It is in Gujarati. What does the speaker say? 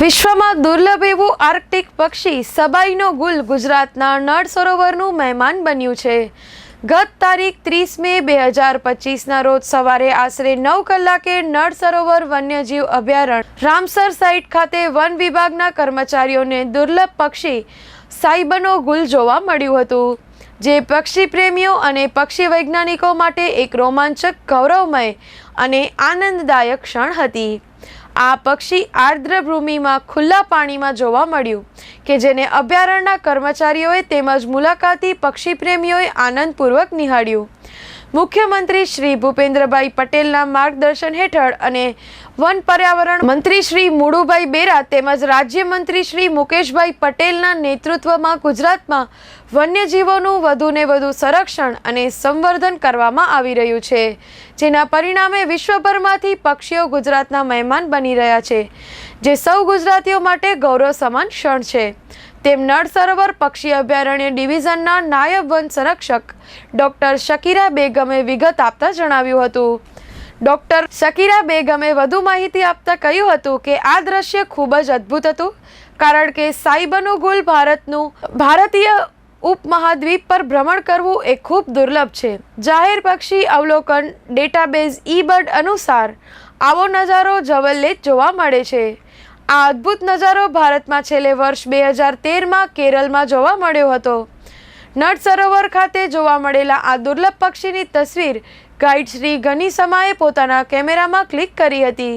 વિશ્વમાં દુર્લભ એવું આર્કટિક પક્ષી સબાઈનો ગુલ ગુજરાતના નળ સરોવરનું મહેમાન બન્યું છે. ગત તારીખ ત્રીસ મે બે હજાર પચીસના રોજ સવારે આશરે નવ કલાકે નળ સરોવર વન્યજીવ અભયારણ્ય રામસર સાઇટ ખાતે વન વિભાગના કર્મચારીઓને દુર્લભ પક્ષી સાઈબનો ગુલ જોવા મળ્યું હતું, જે પક્ષી પ્રેમીઓ અને પક્ષી વૈજ્ઞાનિકો માટે એક રોમાંચક, ગૌરવમય અને આનંદદાયક ક્ષણ હતી. આ પક્ષી આર્દ્રભૂમિમાં ખુલ્લા પાણીમાં જોવા મળ્યું કે જેને અભયારણ્યના કર્મચારીઓએ તેમજ મુલાકાતી પક્ષી પ્રેમીઓએ આનંદપૂર્વક નિહાળ્યું. મુખ્યમંત્રી શ્રી ભૂપેન્દ્રભાઈ પટેલના માર્ગદર્શન હેઠળ અને વન પર્યાવરણ મંત્રી શ્રી મુળુભાઈ બેરા તેમજ રાજ્યમંત્રી શ્રી મુકેશભાઈ પટેલના નેતૃત્વમાં ગુજરાતમાં વન્યજીવોનું વધુને વધુ સંરક્ષણ અને સંવર્ધન કરવામાં આવી રહ્યું છે, જેના પરિણામે વિશ્વભરમાંથી પક્ષીઓ ગુજરાતના મહેમાન બની રહ્યા છે, જે સૌ ગુજરાતીઓ માટે ગૌરવ સમાન ક્ષણ છે. તેમ નળ સરોવર પક્ષી અભયારણ્ય ડિવિઝનના નાયબ વન સંરક્ષક ડોક્ટર શકીરા બેગમે વિગત આપતા જણાવ્યું હતું. ડોક્ટર શકીરા બેગમે વધુ માહિતી આપતા કહ્યું હતું કે આ દ્રશ્ય ખૂબ જ અદ્ભુત હતું, કારણ કે સાઈબનો ગુલ ભારતનું ભારતીય ઉપમહાદ્વીપ પર ભ્રમણ કરવું એ ખૂબ દુર્લભ છે. જાહેર પક્ષી અવલોકન ડેટાબેઝ ઈ બર્ડ અનુસાર આવો નજારો જવલ્લે જોવા મળે છે. આ અદ્ભુત નજારો ભારતમાં છેલ્લે વર્ષ બે હજાર તેરમાં કેરળમાં જોવા મળ્યો હતો. નટ સરોવર ખાતે જોવા મળેલા આ દુર્લભ પક્ષીની તસવીર ગાઈડ શ્રી ઘની સમાએ પોતાના કેમેરામાં ક્લિક કરી હતી.